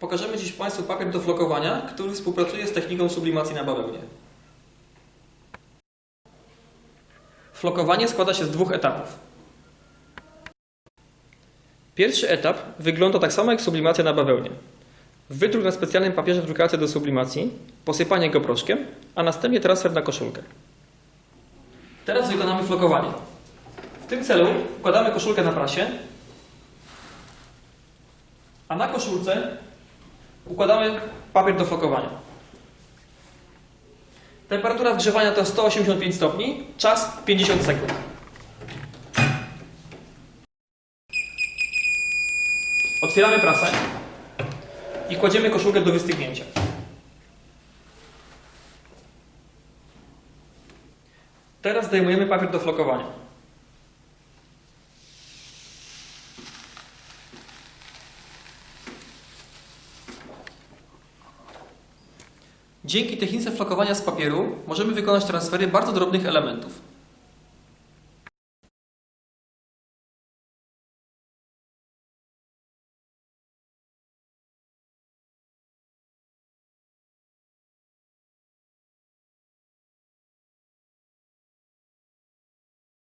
Pokażemy dziś Państwu papier do flokowania, który współpracuje z techniką sublimacji na bawełnie. Flokowanie składa się z dwóch etapów. Pierwszy etap wygląda tak samo jak sublimacja na bawełnie. Wydruk na specjalnym papierze drukarce do sublimacji, posypanie go proszkiem, a następnie transfer na koszulkę. Teraz wykonamy flokowanie. W tym celu wkładamy koszulkę na prasie, a na koszulce układamy papier do flokowania. Temperatura wgrzewania to 185 stopni, czas 50 sekund. Otwieramy prasę i kładziemy koszulkę do wystygnięcia. Teraz zdejmujemy papier do flokowania. Dzięki technice flokowania z papieru możemy wykonać transfery bardzo drobnych elementów.